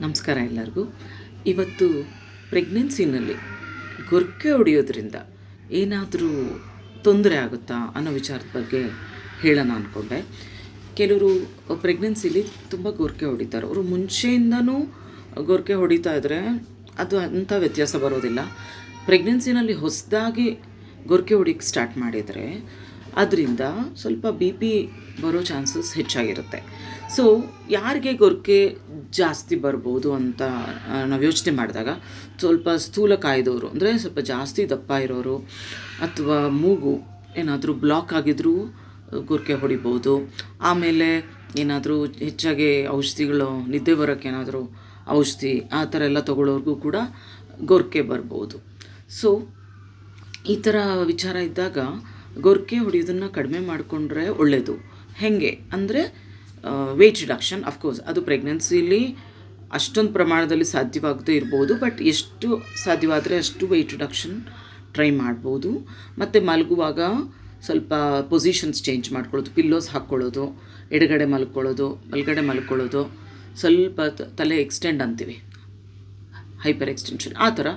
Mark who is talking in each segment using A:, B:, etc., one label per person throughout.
A: ನಮಸ್ಕಾರ ಎಲ್ಲರಿಗೂ. ಇವತ್ತು ಪ್ರೆಗ್ನೆನ್ಸಿನಲ್ಲಿ ಗೊರ್ಕೆ ಹೊಡೆಯೋದ್ರಿಂದ ಏನಾದರೂ ತೊಂದರೆ ಆಗುತ್ತಾ ಅನ್ನೋ ವಿಚಾರದ ಬಗ್ಗೆ ಹೇಳೋಣ ಅಂದ್ಕೊಂಡೆ ಕೆಲವರು ಪ್ರೆಗ್ನೆನ್ಸಿಲಿ ತುಂಬ ಗೊರ್ಕೆ ಹೊಡಿತಾರೆ. ಅವರು ಮುಂಚೆಯಿಂದನೂ ಗೊರ್ಕೆ ಹೊಡಿತಾ ಇದ್ದರೆ ಅದು ಅಂಥ ವ್ಯತ್ಯಾಸ ಬರೋದಿಲ್ಲ. ಪ್ರೆಗ್ನೆನ್ಸಿನಲ್ಲಿ ಹೊಸದಾಗಿ ಗೊರ್ಕೆ ಹೊಡಿಕ್ಕೆ ಸ್ಟಾರ್ಟ್ ಮಾಡಿದರೆ ಅದರಿಂದ ಸ್ವಲ್ಪ ಬಿ ಪಿ ಬರೋ ಚಾನ್ಸಸ್ ಹೆಚ್ಚಾಗಿರುತ್ತೆ. ಸೊ ಯಾರಿಗೆ ಗೊರಕೆ ಜಾಸ್ತಿ ಬರ್ಬೋದು ಅಂತ ನಾವು ಯೋಚನೆ ಮಾಡಿದಾಗ ಸ್ವಲ್ಪ ಸ್ಥೂಲ ಕಾಯ್ದವರು ಅಂದರೆ ಸ್ವಲ್ಪ ಜಾಸ್ತಿ ದಪ್ಪ ಇರೋರು ಅಥವಾ ಮೂಗು ಏನಾದರೂ ಬ್ಲಾಕ್ ಆಗಿದ್ರೂ ಗೊರಕೆ ಹೊಡಿಬೋದು. ಆಮೇಲೆ ಏನಾದರೂ ಹೆಚ್ಚಾಗಿ ಔಷಧಿಗಳು, ನಿದ್ದೆ ಬರೋಕ್ಕೆ ಏನಾದರೂ ಔಷಧಿ ಆ ಥರ ಎಲ್ಲ ತೊಗೊಳ್ಳೋರ್ಗೂ ಕೂಡ ಗೊರಕೆ ಬರ್ಬೋದು. ಸೊ ಈ ಥರ ವಿಚಾರ ಇದ್ದಾಗ ಗೊರ್ಕೆ ಹೊಡೆಯೋದನ್ನು ಕಡಿಮೆ ಮಾಡಿಕೊಂಡ್ರೆ ಒಳ್ಳೆಯದು ಹೇಗೆ? ಅಂದರೆ ವೇಟ್ ರಿಡಕ್ಷನ್ ಅಫ್ಕೋರ್ಸ್ ಅದು ಪ್ರೆಗ್ನೆನ್ಸಿಲಿ ಅಷ್ಟೊಂದು ಪ್ರಮಾಣದಲ್ಲಿ ಸಾಧ್ಯವಾಗದೇ ಇರ್ಬೋದು ಬಟ್ ಎಷ್ಟು ಸಾಧ್ಯವಾದರೆ ಅಷ್ಟು ವೆಯ್ಟ್ ರಿಡಕ್ಷನ್ ಟ್ರೈ ಮಾಡ್ಬೋದು. ಮತ್ತು ಮಲಗುವಾಗ ಸ್ವಲ್ಪ ಪೊಸಿಷನ್ಸ್ ಚೇಂಜ್ ಮಾಡ್ಕೊಳ್ಳೋದು ಪಿಲ್ಲೋಸ್ ಹಾಕ್ಕೊಳ್ಳೋದು, ಎಡಗಡೆ ಮಲ್ಕೊಳ್ಳೋದು, ಬಲಗಡೆ ಮಲ್ಕೊಳ್ಳೋದು, ಸ್ವಲ್ಪ ತಲೆ ಎಕ್ಸ್ಟೆಂಡ್ ಅಂತೀವಿ. Hyper extension. ಆ ಥರ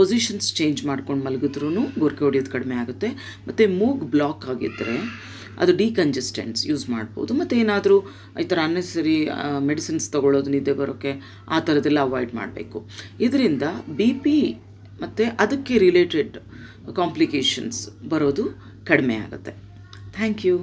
A: ಪೊಸಿಷನ್ಸ್ ಚೇಂಜ್ ಮಾಡ್ಕೊಂಡು ಮಲಗಿದ್ರೂ ಗೊರ್ಕೆ ಹೊಡೆಯೋದು ಕಡಿಮೆ ಆಗುತ್ತೆ. ಮತ್ತು ಮೂಗ್ ಬ್ಲಾಕ್ ಆಗಿದ್ದರೆ ಅದು ಡಿಕಂಜೆಸ್ಟೆಂಟ್ಸ್ ಯೂಸ್ ಮಾಡ್ಬೋದು. ಮತ್ತು ಏನಾದರೂ ಈ ಥರ ಅನ್ನೆಸರಿ ಮೆಡಿಸಿನ್ಸ್ ತೊಗೊಳ್ಳೋದು, ನಿದ್ದೆ ಬರೋಕ್ಕೆ ಆ ಥರದ್ದೆಲ್ಲ ಅವಾಯ್ಡ್ ಮಾಡಬೇಕು. ಇದರಿಂದ ಬಿ ಪಿ ಮತ್ತು ಅದಕ್ಕೆ ರಿಲೇಟೆಡ್ ಕಾಂಪ್ಲಿಕೇಶನ್ಸ್ ಬರೋದು ಕಡಿಮೆ ಆಗುತ್ತೆ. Thank you